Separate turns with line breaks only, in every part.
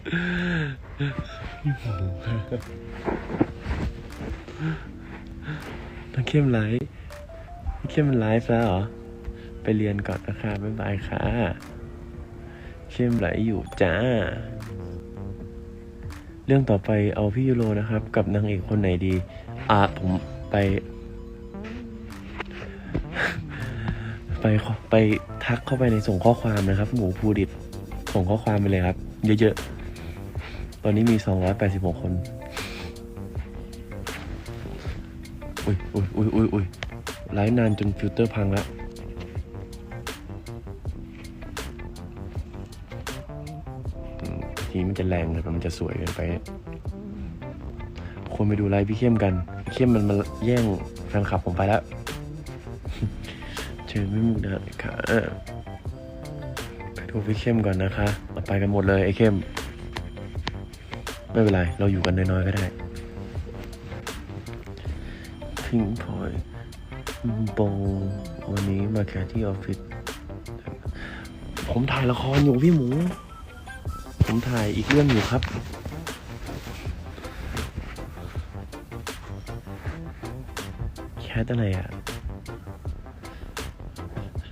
น้องเข้มไลฟ์เข้มไลฟ์แล้วเหรอ ไปเรียนก่อนนะคะบ๊ายบายค่ะ เข้มไหลอยู่จ้า เรื่องต่อไปเอาพี่ยูโรนะครับ กับนางเอกคนไหนดี อ่าผมไป ไปไปทักเข้าไปในส่งข้อความนะครับ หมูภูดิตส่งข้อความไปเลยครับ เยอะๆ ตอนนี้มี 286 คน อุ้ยอุ้ยอุ้ยอุ้ยอุ้ยไลฟ์นานจนฟิลเตอร์พังแล้ว ทีมันจะแรงเลยมันจะสวยเกินไปคนไปดูไลฟ์พี่เข้มกัน เข้มมันมาแย่งแฟนคลับผมไปแล้วเชิญไม่มุกดาค่ะไปดูพี่เข้มก่อนนะคะเราไปกันหมดเลยไอ้เข้ม ไม่เป็นไร เราอยู่กันน้อยๆก็ได้ พิงพอยบวันนี้มาแค่ที่ออฟฟิศ ผมถ่ายละครอยู่พี่หมู ผมถ่ายอีกเรื่องอยู่ครับแคทอะไรอะ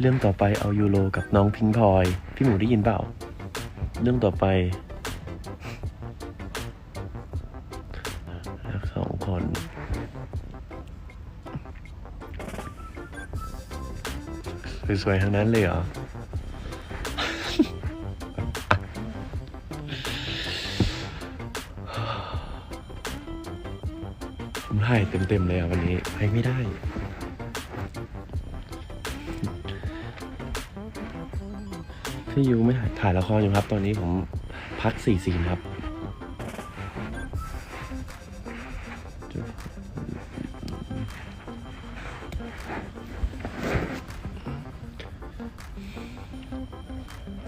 เรื่องต่อไปเอายูโรกับน้องพิงพอย พี่หมูได้ยินเปล่า เรื่องต่อไป สวยๆทั้งนั้นเลยเหรอ ผมถ่ายเต็มๆเลยอะวันนี้ไปไม่ได้ พี่ยูไม่ถ่ายถ่ายละครอยู่ครับ ตอนนี้ผมพักสี่ซีนครับ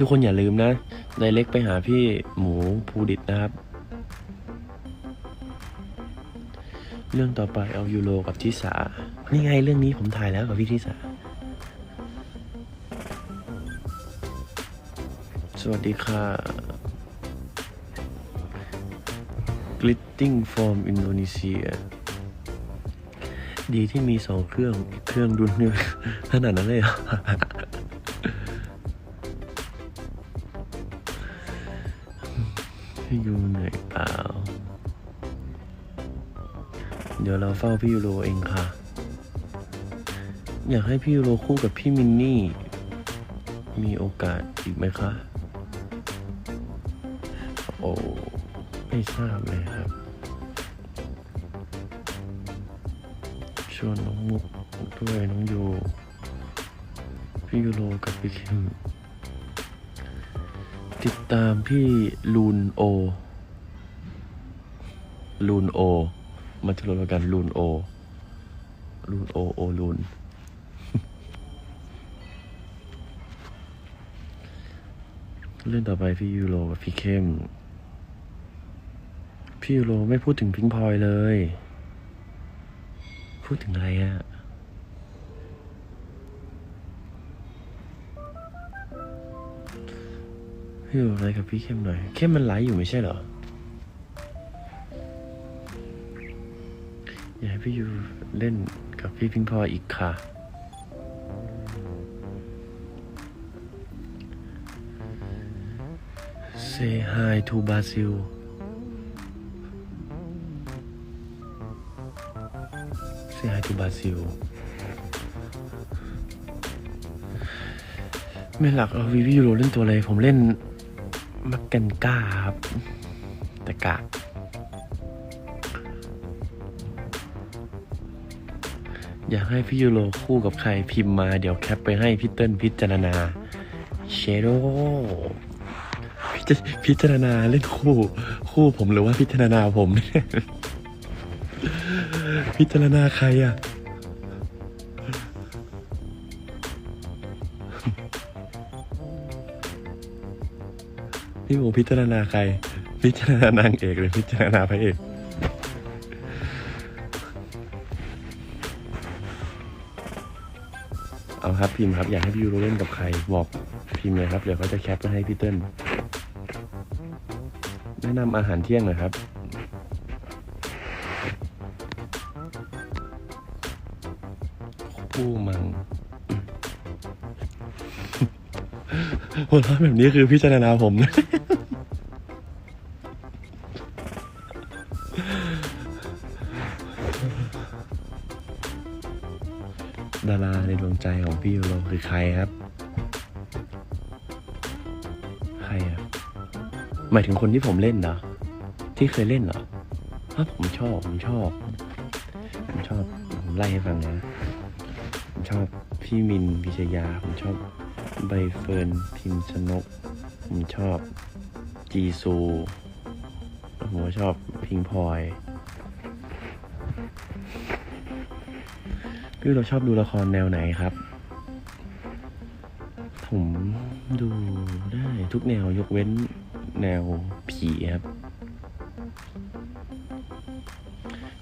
ทุกคนอย่าลืมนะในเล็กไปหาพี่หมูภูดิตนะครับ เรื่องต่อไปเอายูโรกับทิสานี่ไงเรื่องนี้ผมถ่ายแล้วกับพี่ทิสาสวัสดีค่ะ Glitting from Indonesia ดีที่มีสองเครื่อง อีกเครื่องดุนเนี่ยขนาดนั้นเลยเหรอพี่ ยูเหนื่อยเปล่า เดี๋ยวเราเฝ้าพี่ยูโรเองค่ะ อยากให้พี่ยูโรคู่กับพี่มินนี่ มีโอกาสอีกไหมคะ โอ้ไม่ทราบเลยครับ ชวนน้องมุกด้วยน้องโยพี่ยูโรกับพี่คิม ติดตามพี่ลูนโอ ลูนโอมาทะเลาะกันลูนโอ ลูนโอโอลูน เรื่องต่อไปพี่ยูโรกับพี่เข้ม พี่ยูโรไม่พูดถึงพิงพลอยเลย พูดถึงอะไรอะ พี่ยูโรอะไรกับพี่เข้มหน่อย เข้มมันไลฟ์อยู่ไม่ใช่เหรอ อยากให้พี่ยูเล่นกับพี่พิงพออีกค่ะ Say hi to Brazil เซฮายทูบราซิลไม่หลักเอาวิวิยูโรเล่นตัวอะไรผมเล่น มักกันก้าครับแต่กากอยากให้พี่ยูโรคู่กับใครพิมพ์มา เดี๋ยวแคปไปให้พี่เติ้ลพิจารณา เชโดพิจพิจารณาเล่นคู่ คู่ผมหรือว่าพิจารณาผมเนี่ยพิจารณาใครอะ พี่หมูพิจารณาใคร พิจารณานางเอกหรือพิจารณาพระเอกเอาครับพิมพ์ครับอยากให้พี่ยูโรเล่นกับใครบอกพิมพ์เลยครับเดี๋ยวเขาจะแคปมาให้พี่เติ้ลแนะนำอาหารเที่ยงหน่อยครับผู้มังหัวเราะแบบนี้คือพิจารณาผมนะ ดาราในดวงใจของพี่ยูโรคือใครครับ ใครอะหมายถึงคนที่ผมเล่นเหรอที่เคยเล่นเหรอครับผมชอบผมชอบ ผมชอบผมไล่ให้ฟังนะผมชอบพี่มินพิชยา ผมชอบใบเฟิร์นพิมชนก ผมชอบจีซูผมชอบพิงพลอย พี่เราชอบดูละครแนวไหนครับ ผมดูได้ทุกแนวยกเว้นแนวผีครับ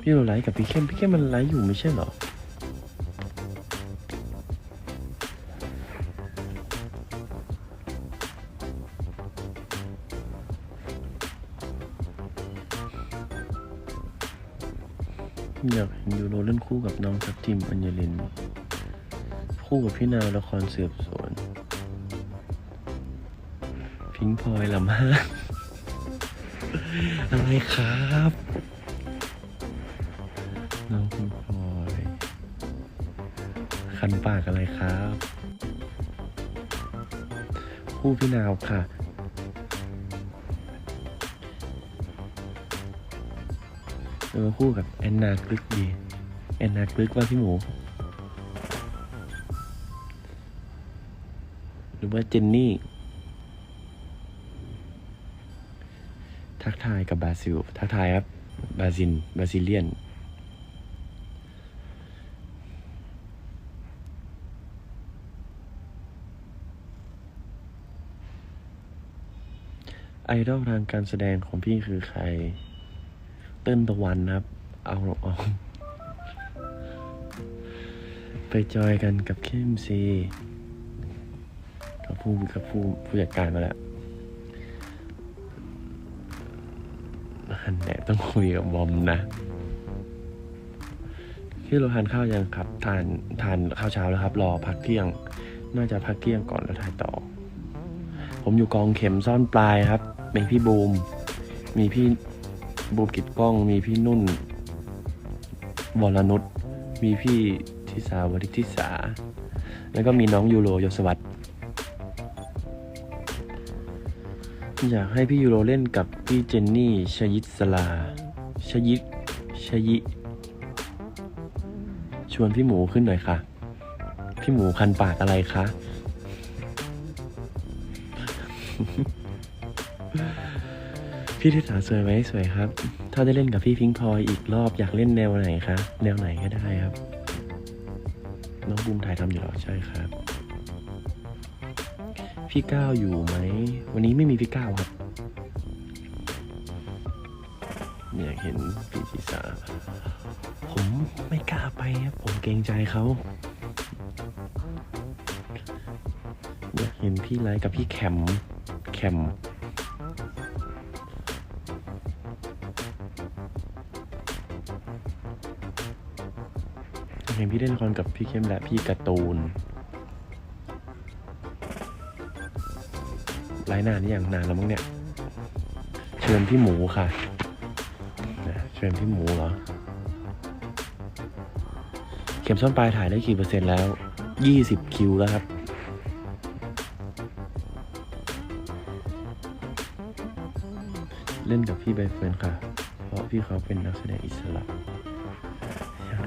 พี่เราไลฟ์กับพี่เข้มพี่เข้มมันไลฟ์อยู่ไม่ใช่เหรอ อยากเห็นยูโรเล่นคู่กับน้องทัพทิมอัญญลิน คู่กับพี่นาวละครสืบสวน พิงพลอยละมากอะไรครับ น้องพิงพลอยคันปากอะไรครับ คู่พี่นาวค่ะ เออคู่กับแอนนากลึกดี แอนนากลึกว่าพี่หมู หรือว่าเจนนี่ ทักทายกับบราซิล ทักทายครับ บราซิลบราซิเลียนไอดอลทางการแสดงของพี่คือใคร ติ้ลตะวันครับ เอาเอาไปจอยกันกับเข้มซีกับผู้กับผู้ผู้จัดการมาแล้วอันแหนต้องคุยกับบอมนะพี่เราทานข้าวยังครับ ทานทานข้าวเช้าแล้วครับ รอพักเที่ยง น่าจะพักเที่ยงก่อนแล้วถ่ายต่อ ผมอยู่กองเข็มซ่อนปลายครับ มีพี่บูม มีพี่ บูมกิดกล้องมีพี่นุ่นวรนุชมีพี่ทิสาวริทิสา แล้วก็มีน้องยูโรยศวัตอยากให้พี่ยูโรเล่นกับพี่เจนนี่ชยิตสลาชยิตชยิ ชวนพี่หมูขึ้นหน่อยค่ะ พี่หมูคันปากอะไรคะ พี่ทิสาสวยไหมสวยครับ ถ้าได้เล่นกับพี่พิงพลอยอีกรอบอยากเล่นแนวไหนคะแนวไหนก็ได้ครับ น้องบูมถ่ายทำอยู่หรอใช่ครับ พี่ก้าวอยู่ไหม วันนี้ไม่มีพี่ก้าวครับอยากเห็นพี่ทิสาผมไม่กล้าไปครับผมเกรงใจเขาอยากเห็นพี่ไลฟ์กับพี่แคมแคม เห็นพี่เล่นละครกับพี่เข้มและพี่การ์ตูนไลฟ์นานนี่อย่างนานแล้วมั้งเนี่ย เชิญพี่หมูค่ะนะเชิญพี่หมูเหรอ เข็มซ่อนปลายถ่ายได้กี่เปอร์เซ็นต์แล้ว ยี่สิบคิวแล้วครับ เล่นกับพี่ใบเฟิร์นค่ะ เพราะพี่เขาเป็นนักแสดงอิสระ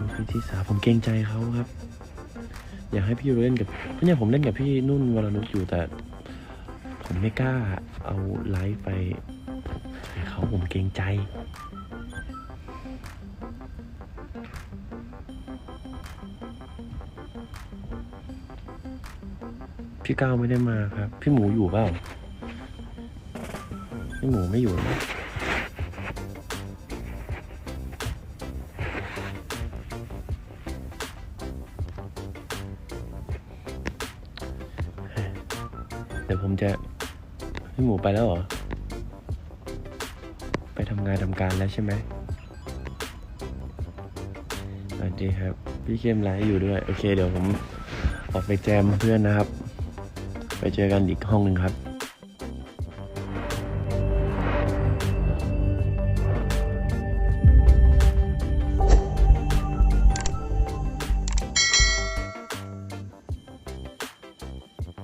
ากดูพี่ที่สาผมเกรงใจเขาครับ อยากให้พี่เล่นกับเนี่ยผมเล่นกับพี่นุ่นวรนุชอยู่แต่ ผมไม่กล้าเอาไลฟ์ไปให้เขาผมเกรงใจพี่ก้าวไม่ได้มาครับ พี่หมูอยู่เปล่าพี่หมูไม่อยู่ ดี๋ยวผมจะพี่หมูไปแล้วเหรอ ไปทำงานทำการแล้วใช่ไหมสวัสดีครับ พี่เข้มไลฟ์อยู่ด้วย โอเค เดี๋ยวผมออกไปแจมเพื่อนนะครับ ไปเจอกันอีกห้องหนึ่งครับ